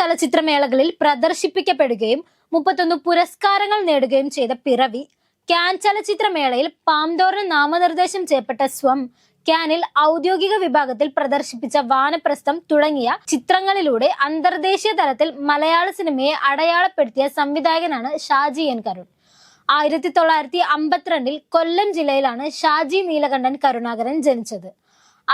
ചലച്ചിത്രമേളകളിൽ പ്രദർശിപ്പിക്കപ്പെടുകയും മുപ്പത്തൊന്ന് പുരസ്കാരങ്ങൾ നേടുകയും ചെയ്ത പിറവി ക്യാൻ ചലച്ചിത്രമേളയിൽ പാംതോറിന് നാമനിർദ്ദേശം ചെയ്യപ്പെട്ട സ്വം ക്യാനിൽ ഔദ്യോഗിക വിഭാഗത്തിൽ പ്രദർശിപ്പിച്ച വാനപ്രസ്ഥം തുടങ്ങിയ ചിത്രങ്ങളിലൂടെ അന്തർദേശീയ തലത്തിൽ മലയാള സിനിമയെ അടയാളപ്പെടുത്തിയ സംവിധായകനാണ് ഷാജി എൻ കരുൺ. ആയിരത്തി തൊള്ളായിരത്തി അമ്പത്തിരണ്ടിൽ കൊല്ലം ജില്ലയിലാണ് ഷാജി നീലകണ്ഠൻ കരുണാകരൻ ജനിച്ചത്.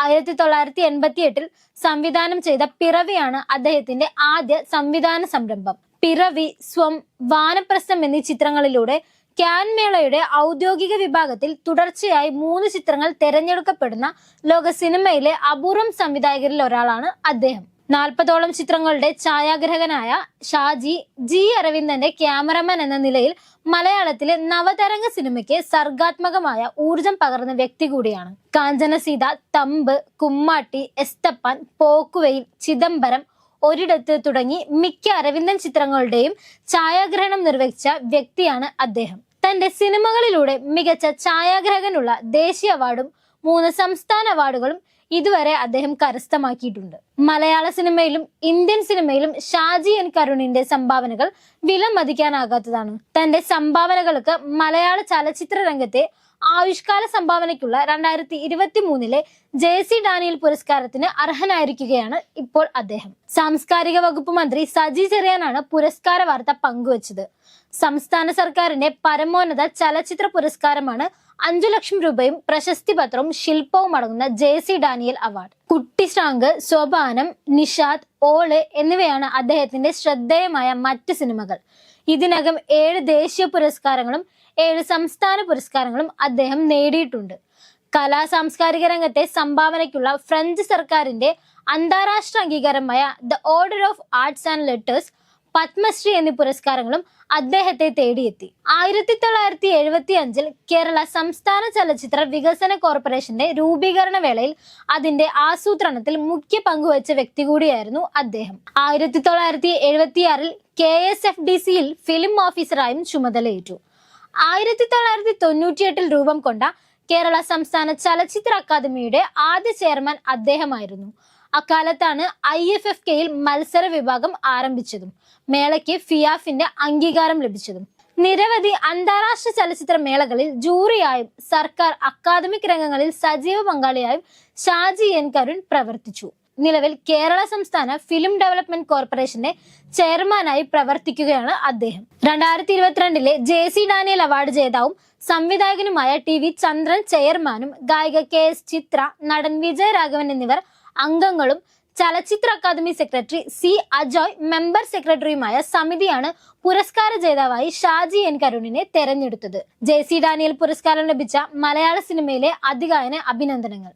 ആയിരത്തി തൊള്ളായിരത്തി എൺപത്തി എട്ടിൽ സംവിധാനം ചെയ്ത പിറവിയാണ് അദ്ദേഹത്തിന്റെ ആദ്യ സംവിധാന സംരംഭം. പിറവി സ്വം വാനപ്രസ്ഥം എന്നീ ചിത്രങ്ങളിലൂടെ ക്യാൻ മേളയുടെ ഔദ്യോഗിക വിഭാഗത്തിൽ തുടർച്ചയായി മൂന്ന് ചിത്രങ്ങൾ തെരഞ്ഞെടുക്കപ്പെടുന്ന ലോക സിനിമയിലെ അപൂർവം സംവിധായകരിൽ ഒരാളാണ് അദ്ദേഹം. നാൽപ്പതോളം ചിത്രങ്ങളുടെ ഛായാഗ്രഹകനായ ഷാജി ജി അരവിന്ദന്റെ ക്യാമറമാൻ എന്ന നിലയിൽ മലയാളത്തിലെ നവതരംഗ സിനിമയ്ക്ക് സർഗാത്മകമായ ഊർജം പകർന്ന വ്യക്തി കൂടിയാണ്. കാഞ്ചനസീത തമ്പ് കുമ്മാട്ടി എസ്തപ്പാൻ പോക്കുവെയിൽ ചിദംബരം ഒരിടത്ത് തുടങ്ങി മിക്ക അരവിന്ദൻ ചിത്രങ്ങളുടെയും ഛായാഗ്രഹണം നിർവഹിച്ച വ്യക്തിയാണ് അദ്ദേഹം. തന്റെ സിനിമകളിലൂടെ മികച്ച ഛായാഗ്രഹകനുള്ള ദേശീയ അവാർഡും മൂന്ന് സംസ്ഥാന അവാർഡുകളും ഇതുവരെ അദ്ദേഹം കരസ്ഥമാക്കിയിട്ടുണ്ട്. മലയാള സിനിമയിലും ഇന്ത്യൻ സിനിമയിലും ഷാജി എൻ കരുണിന്റെ സംഭാവനകൾ വിലമതിക്കാനാകാത്തതാണ്. തന്റെ സംഭാവനകൾക്ക് മലയാള ചലച്ചിത്ര രംഗത്തെ ആവിഷ്കാര സംഭാവനയ്ക്കുള്ള രണ്ടായിരത്തി ഇരുപത്തി മൂന്നിലെ ജെ സി ഡാനിയൽ പുരസ്കാരത്തിന് അർഹനായിരിക്കുകയാണ് ഇപ്പോൾ അദ്ദേഹം. സാംസ്കാരിക വകുപ്പ് മന്ത്രി സജി ചെറിയാനാണ് പുരസ്കാര വാർത്ത പങ്കുവച്ചത്. സംസ്ഥാന സർക്കാരിന്റെ പരമോന്നത ചലച്ചിത്ര പുരസ്കാരമാണ് അഞ്ചു ലക്ഷം രൂപയും പ്രശസ്തി പത്രവും ശില്പവും അടങ്ങുന്ന ജെ സി ഡാനിയൽ അവാർഡ്. കുട്ടി സ്വപാനം നിഷാദ് ഓൾ എന്നിവയാണ് അദ്ദേഹത്തിന്റെ ശ്രദ്ധേയമായ മറ്റ് സിനിമകൾ. ഇതിനകം ഏഴ് ദേശീയ പുരസ്കാരങ്ങളും ഏഴ് സംസ്ഥാന പുരസ്കാരങ്ങളും അദ്ദേഹം നേടിയിട്ടുണ്ട്. കലാ സാംസ്കാരിക രംഗത്തെ സംഭാവനയ്ക്കുള്ള ഫ്രഞ്ച് സർക്കാരിന്റെ അന്താരാഷ്ട്ര അംഗീകാരമായ the Order of Arts and Letters Padmashri എന്നീ പുരസ്കാരങ്ങളും അദ്ദേഹത്തെ തേടിയെത്തി. ആയിരത്തി തൊള്ളായിരത്തി എഴുപത്തി അഞ്ചിൽ കേരള സംസ്ഥാന ചലച്ചിത്ര വികസന കോർപ്പറേഷന്റെ രൂപീകരണ വേളയിൽ അതിന്റെ ആസൂത്രണത്തിൽ മുഖ്യ പങ്കുവച്ച വ്യക്തി കൂടിയായിരുന്നു അദ്ദേഹം. ആയിരത്തി തൊള്ളായിരത്തി എഴുപത്തിയാറിൽ കെ എസ് എഫ് ഡി സിയിൽ ഫിലിം ഓഫീസറായും ചുമതലയേറ്റു. ആയിരത്തി തൊള്ളായിരത്തി തൊണ്ണൂറ്റിയെട്ടിൽ രൂപം കൊണ്ട കേരള സംസ്ഥാന ചലച്ചിത്ര അക്കാദമിയുടെ ആദ്യ ചെയർമാൻ അദ്ദേഹമായിരുന്നു. അക്കാലത്താണ് ഐ എഫ് എഫ് കെയിൽ മത്സര വിഭാഗം ആരംഭിച്ചതും മേളയ്ക്ക് ഫിയാഫിന്റെ അംഗീകാരം ലഭിച്ചതും. നിരവധി അന്താരാഷ്ട്ര ചലച്ചിത്ര മേളകളിൽ ജൂറിയായും സർക്കാർ അക്കാദമിക് രംഗങ്ങളിൽ സജീവ പങ്കാളിയായും ഷാജി എൻ കരുൺ പ്രവർത്തിച്ചു. നിലവിൽ കേരള സംസ്ഥാന ഫിലിം ഡെവലപ്മെന്റ് കോർപ്പറേഷന്റെ ചെയർമാനായി പ്രവർത്തിക്കുകയാണ് അദ്ദേഹം. രണ്ടായിരത്തി ഇരുപത്തിരണ്ടിലെ ജെ സി ഡാനിയൽ അവാർഡ് ജേതാവും സംവിധായകനുമായ ടി വി ചന്ദ്രൻ ചെയർമാനും ഗായിക കെ എസ് ചിത്ര നടൻ വിജയ രാഘവൻ എന്നിവർ അംഗങ്ങളും ചലച്ചിത്ര academy secretary C Ajoy member സെക്രട്ടറിയുമായ സമിതിയാണ് പുരസ്കാര ജേതാവായി ഷാജി എൻ കരുണിനെ തെരഞ്ഞെടുത്തത്. ജെ സി ഡാനിയൽ പുരസ്കാരം ലഭിച്ച മലയാള സിനിമയിലെ അധികായന അഭിനന്ദനങ്ങൾ.